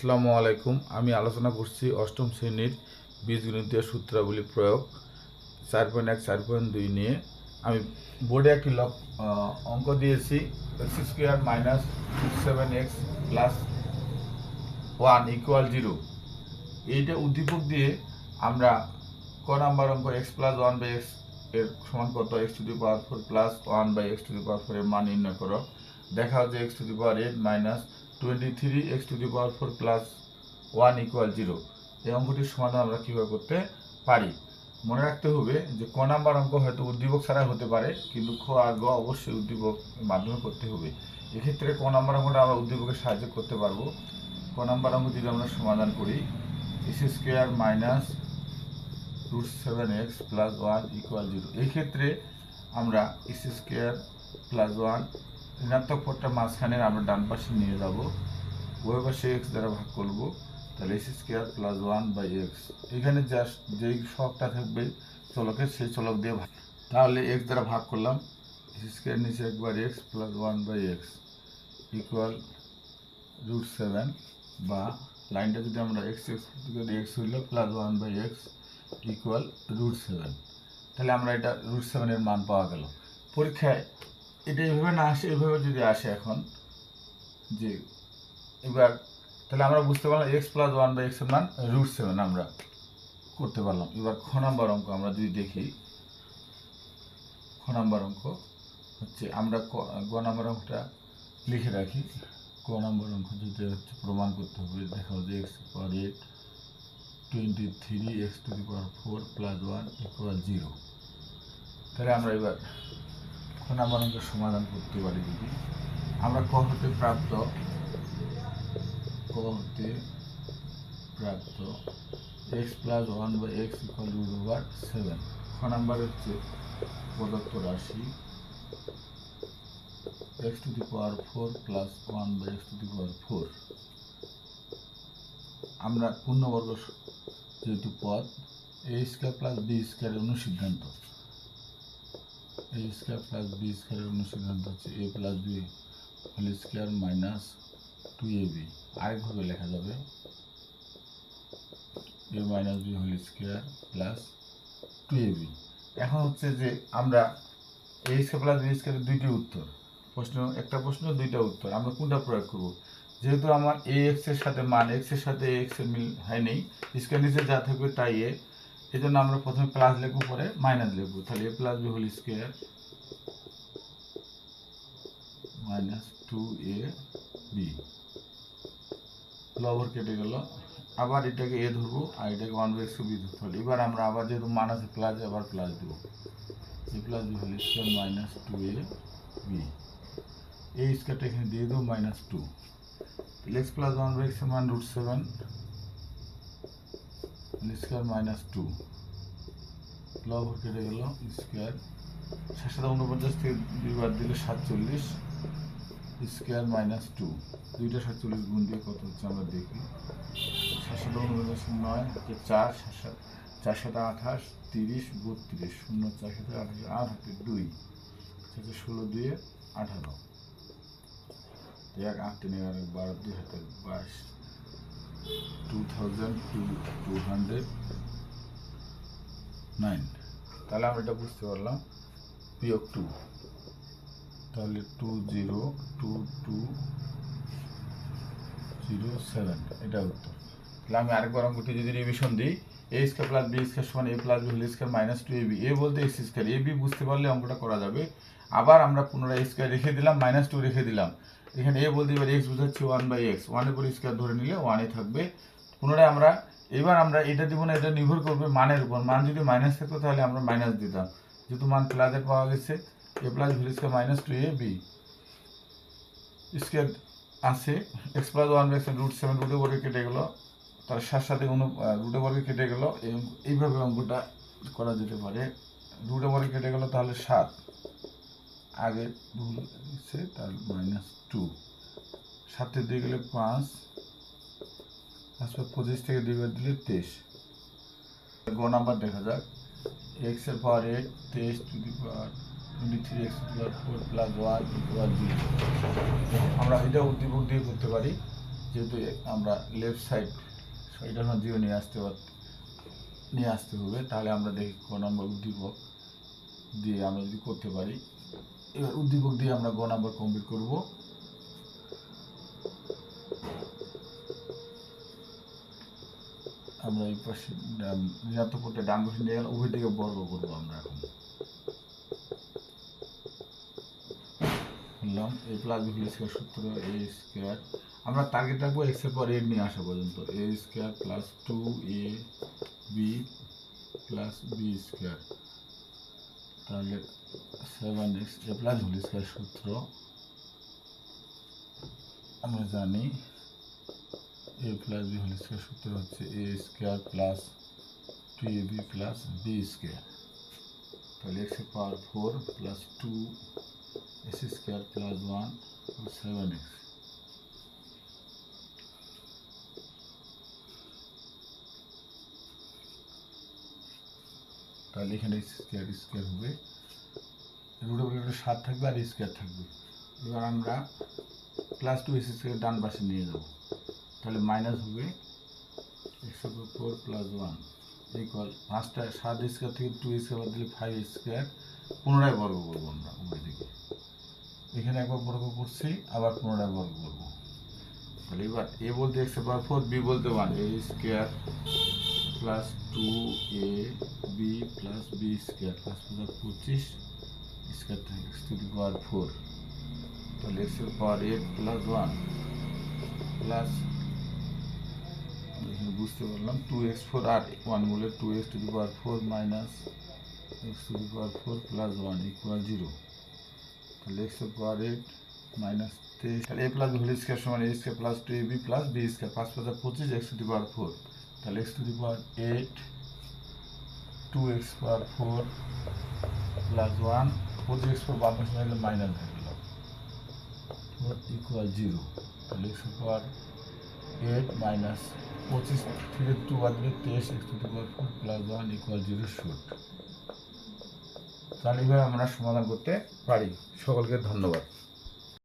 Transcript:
আসসালামু আলাইকুম। আমি আলোচনা করছি অষ্টম শ্রেণির বীজগণিতীয় সূত্রাবলী প্রয়োগ, চার পয়েন্ট এক, চার পয়েন্ট দুই নিয়ে। আমি বোর্ডে একটি লক অঙ্ক দিয়েছি x square minus seven x plus one equal zero এইটা উদ্দীপক দিয়ে আমরা ক নাম্বার অঙ্ক এক্স প্লাস ওয়ান বাই এক্সের সমান কত x to the power four plus one by x to the power four এর মান নির্ণয় করো। দেখা হচ্ছে x to the power eight minus twenty three x to the power four plus one equal zero এই অঙ্কটির সমাধান আমরা কীভাবে করতে পারি? মনে রাখতে হবে যে ক নাম্বার অঙ্ক হয়তো উদ্দীপক ছাড়া হতে পারে, কিন্তু খ আর গ অবশ্যই উদ্দীপক মাধ্যমে করতে হবে। এক্ষেত্রে ক নাম্বার অঙ্কটা আমরা উদ্দীপকের সাহায্যে করতে পারব। ক নাম্বার অঙ্ক যদি আমরা সমাধান করি s square minus root seven x plus one equal zero এই ক্ষেত্রে আমরা এস স্কোয়ার প্লাস ওয়ান ঋণাত্মক পদটা মাঝখানে আমরা ডান পাশে নিয়ে যাব। ওই পাশে এক্স দ্বারা ভাগ করব। তাহলে s square plus one by x এখানে জাস্ট যেই শখটা থাকবে চলকের সেই চলক দিয়ে ভাগ। তাহলে এক্স দ্বারা ভাগ করলাম। এস স্কোয়ার নিচে একবার x plus one by x equal root seven বা লাইনটা যদি আমরা এক্স এক্স এক্স হইল plus one by x equal root seven তাহলে আমরা এটা রুট সেভেনের মান পাওয়া গেল। পরীক্ষায় এটা এইভাবে না আসে এইভাবে যদি আসে এখন যে এবার তাহলে আমরা বুঝতে পারলাম এক্স প্লাস ওয়ান বাই এক্সের মান রুট সেভেন আমরা করতে পারলাম। এবার খ নাম্বার অঙ্ক আমরা যদি দেখি, খ নাম্বার অঙ্ক হচ্ছে আমরা গ নাম্বার অঙ্কটা লিখে রাখি। ক নাম্বার অঙ্ক যদি হচ্ছে প্রমাণ করতে হবে, দেখা হচ্ছে x power eight twenty three x to the power four plus one equal zero তাহলে আমরা এবার নাম্বার অঙ্কের সমাধান করতে পারি যদি আমরা ক হতে প্রাপ্ত ক হতে প্রাপ্ত x plus one by x equal root over seven খ নাম্বার হচ্ছে প্রদত্ত রাশি। X to the power four plus one by x to the power four আমরা পূর্ণবর্গ যেহেতু পদ এ স্কোয়ার প্লাস বি স্কোয়ারের অনুসিদ্ধান্ত। এ স্কোয়ার প্লাস বি স্কোয়ারের অনুসিদ্ধান্ত হচ্ছে a plus b whole square minus two a আরেকভাবে লেখা যাবে। A minus b whole square plus two a এখন হচ্ছে যে আমরা এ স্কোয়ার প্লাস বি স্কোয়ারের দুইটি উত্তর। প্রশ্ন, একটা প্রশ্ন, দুইটা উত্তর। আমরা কোনটা প্রয়োগ করব? যেহেতু আমার এ এর সাথে মান এক্সের সাথে এক্সের মিল হয়নি স্কোয়ার নিচে যা থাকবে তাই এ এই আমরা প্রথমে প্লাস লিখব, পরে মাইনাস লিখব। তাহলে a plus b whole square minus two a b লবর কেটে গেল। আবার এটাকে এ ধরবো, আর এটাকে ওয়ান বাই এক্স বি ধরতে এবার আমরা আবার যেহেতু আছে প্লাস আবার প্লাস দেবো। A plus b whole square minus two a b এই স্কোয়ারটা এখানে দিয়ে দেবো minus two x plus one by এক্সের মান root seven square minus two লবর কেটে গেল স্কোয়ার সাত সাথে উনপঞ্চাশ থেকে দুই বাদ দিলে সাতচল্লিশ স্কোয়ার মাইনাস টু দুইটা সাতচল্লিশ গুণ দিয়ে কত হচ্ছে আমরা দেখি। সাত সাথে উনপঞ্চাশ নয় চার সাত সাত চার আঠাশ, তিরিশ, বত্রিশ। শূন্য চার সাথে আঠাশ, আট হাতে দুই। সাথে ষোলো দুয়ে আঠারো। এক আট তিন এগারো বারো, দুই হাতে বাইশ। তাহলে আমরা এটা বুঝতে পারলাম। বিয়োগ টু তাহলে two zero two two zero seven এটা উত্তর। তাহলে আমি আরেকবার অঙ্কটি যদি রিভিশন দিই a square plus b square সমান a plus b whole square minus two a b a বলতে এক্স স্কোয়ার এ বি বুঝতে পারলে অঙ্কটা করা যাবে। আবার আমরা পুনরায় স্কোয়ার রেখে দিলাম মাইনাস টু রেখে দিলাম। এখানে এ বলতে এবার এক্স বোঝাচ্ছি ওয়ান বাই এক্স ওয়ানের পর স্কোয়ার ধরে নিলে ওয়ানে থাকবে। পুনরায় আমরা, এবার আমরা এটা দিব না, এটা নির্ভর করবে মানের উপর। মান যদি মাইনাস থাকতো তাহলে আমরা মাইনাস দিতাম। যেহেতু মান প্লাসের পাওয়া গেছে a plus b square minus two a b square আছে x plus one by root seven রুটে বর্গে কেটে গেলো। তার সাথে সাথে অনু রুটে বর্গে কেটে গেলো। এই- এইভাবে অঙ্কটা করা যেতে পারে। রুটে বর্গে কেটে গেলো তাহলে সাত। আগে ভুল হচ্ছে তার মাইনাস টু সাথে দিয়ে গেলে পাঁচ পাঁচ পঁচিশ থেকে দুই বার দিলে তেইশ। গ নাম্বার দেখা যাক। এক্সের পাওয়ার এইট তেইশ to the power twenty three x to power four plus one equal zero আমরা এটা উদ্দীপক দিয়ে করতে পারি, যেহেতু আমরা লেফট সাইড এটা যখন জিরো নিয়ে আসতে পার, নিয়ে আসতে হবে। তাহলে আমরা দেখি ক নম্বর উদ্দীপক দিয়ে আমরা যদি করতে পারি। এবার উদ্দীপক দিয়ে আমরা গ নাম্বার কমপ্লিট করব। আমরা এই পাশে ডান- ঋণাত্মক ডান পাশে নিয়ে গেলে উভয় দিকে বর্গ করব আমরা এখন। বললাম এ প্লাস বি স্কোয়ার সূত্র এ স্কোয়ার আমরা টার্গেট রাখব এক্সের পর এর নিয়ে আসা পর্যন্ত। A square plus two a b plus b square তাহলে seven x a plus whole square সূত্র। আমরা জানি a plus b whole square সূত্র হচ্ছে a square plus two a b plus b square তাহলে এক্সের power four plus two s square plus one seven x তাহলে এখানে স্কোয়ার স্কোয়ার হবে। রুটের উপরে একটা সাত থাকবে আর স্কোয়ার থাকবে। এবার আমরা প্লাস টু এস স্কোয়ার ডান পাশে নিয়ে যাব। তাহলে মাইনাস হবে একশো ফোর প্লাস ওয়ান ইকুয়াল পাঁচটা, সাত স্কোয়ার থেকে টু স্কোয়ার দিলে ফাইভ স্কোয়ার পুনরায় বর্গ করব আমরা উভয় দিকে। এখানে একবার বর্গ করছি, আবার পুনরায় বর্গ করব। তাহলে এবার এ বলতে এক্স পাওয়ার ফোর বি বলতে one a square plus two a b plus b square plus plus পঁচিশ স্কোয়ার থাকে x to the power four তাহলে x power eight plus one plus এখানে বুঝতে পারলাম টু এক্স ফোর আর one বলে two x to the power four minus x to the power four plus one equal zero তাহলে এক্সের power eight minus তেইশ তাহলে এ প্লাস হোল স্কোয়ার সমান a square plus two a b plus b square পাঁচ পাঁচ পঁচিশ x to the power four তাহলে x to the power eight two x power four plus one পঁচিশ x four বাদ থাকলে মাইনাস গেল equal zero তাহলে এক্স পাওয়ার এইট মাইনাস পঁচিশ থেকে টু বাদ দিলে তেইশ x to the power four plus one equal zero shoot তাহলে এইভাবে আমরা সমাধান করতে পারি। সকলকে ধন্যবাদ।